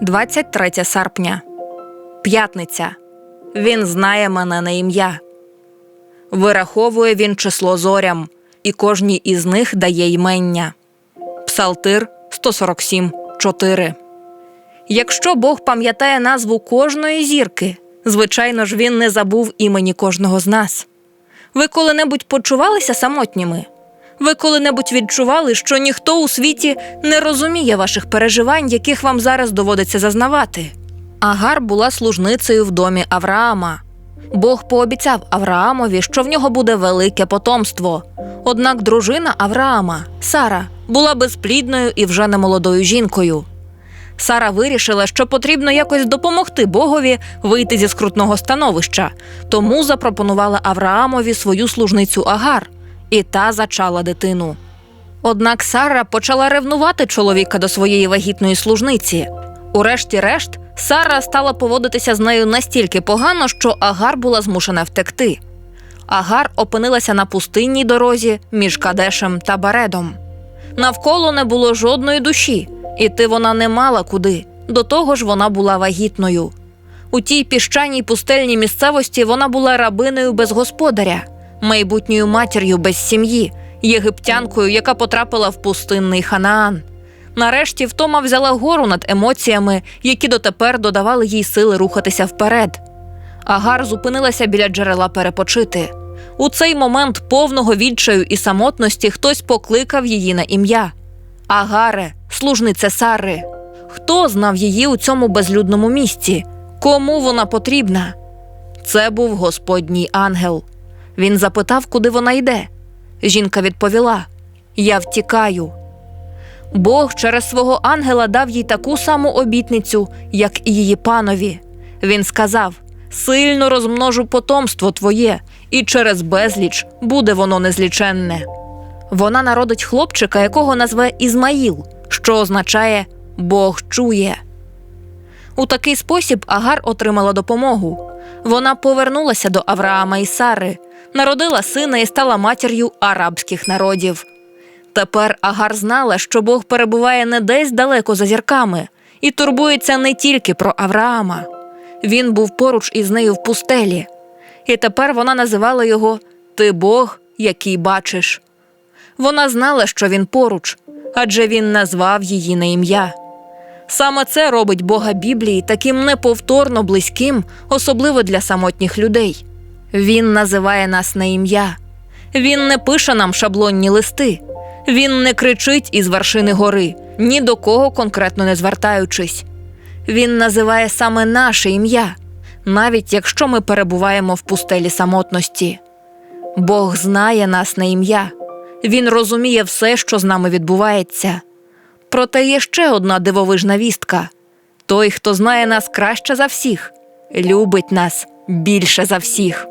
23 серпня. П'ятниця. Він знає мене на ім'я. Вираховує він число зорям, і кожній із них дає ймення. Псалтир 147, 4. Якщо Бог пам'ятає назву кожної зірки, звичайно ж, він не забув імені кожного з нас. Ви коли-небудь почувалися самотніми? Ви коли-небудь відчували, що ніхто у світі не розуміє ваших переживань, яких вам зараз доводиться зазнавати? Агар була служницею в домі Авраама. Бог пообіцяв Авраамові, що в нього буде велике потомство. Однак дружина Авраама, Сара, була безплідною і вже немолодою жінкою. Сара вирішила, що потрібно якось допомогти Богові вийти зі скрутного становища, тому запропонувала Авраамові свою служницю Агар, і та зачала дитину. Однак Сара почала ревнувати чоловіка до своєї вагітної служниці. Урешті-решт, Сара стала поводитися з нею настільки погано, що Агар була змушена втекти. Агар опинилася на пустинній дорозі між Кадешем та Баредом. Навколо не було жодної душі, іти вона не мала куди. До того ж, вона була вагітною. У тій піщаній пустельній місцевості вона була рабинею без господаря, майбутньою матір'ю без сім'ї, єгиптянкою, яка потрапила в пустинний Ханаан. Нарешті втома взяла гору над емоціями, які дотепер додавали їй сили рухатися вперед. Агар зупинилася біля джерела перепочити. У цей момент повного відчаю і самотності хтось покликав її на ім'я. Агаре, служниця Сари. Хто знав її у цьому безлюдному місці? Кому вона потрібна? Це був господній ангел. Він запитав, куди вона йде. Жінка відповіла: Я втікаю. Бог через свого ангела дав їй таку саму обітницю, як і її панові. Він сказав: Сильно розмножу потомство твоє, і через безліч буде воно незліченне. Вона народить хлопчика, якого назве Ізмаїл, що означає Бог чує. У такий спосіб Агар отримала допомогу. Вона повернулася до Авраама і Сари, народила сина і стала матір'ю арабських народів. Тепер Агар знала, що Бог перебуває не десь далеко за зірками і турбується не тільки про Авраама. Він був поруч із нею в пустелі, і тепер вона називала його Ти Бог, який бачиш. Вона знала, що він поруч, адже він назвав її на ім'я. Саме це робить Бога Біблії таким неповторно близьким, особливо для самотніх людей. Він називає нас на ім'я. Він не пише нам шаблонні листи. Він не кричить із вершини гори, ні до кого конкретно не звертаючись. Він називає саме наше ім'я, навіть якщо ми перебуваємо в пустелі самотності. Бог знає нас на ім'я, Він розуміє все, що з нами відбувається. Проте є ще одна дивовижна вістка: той, хто знає нас краще за всіх, любить нас більше за всіх.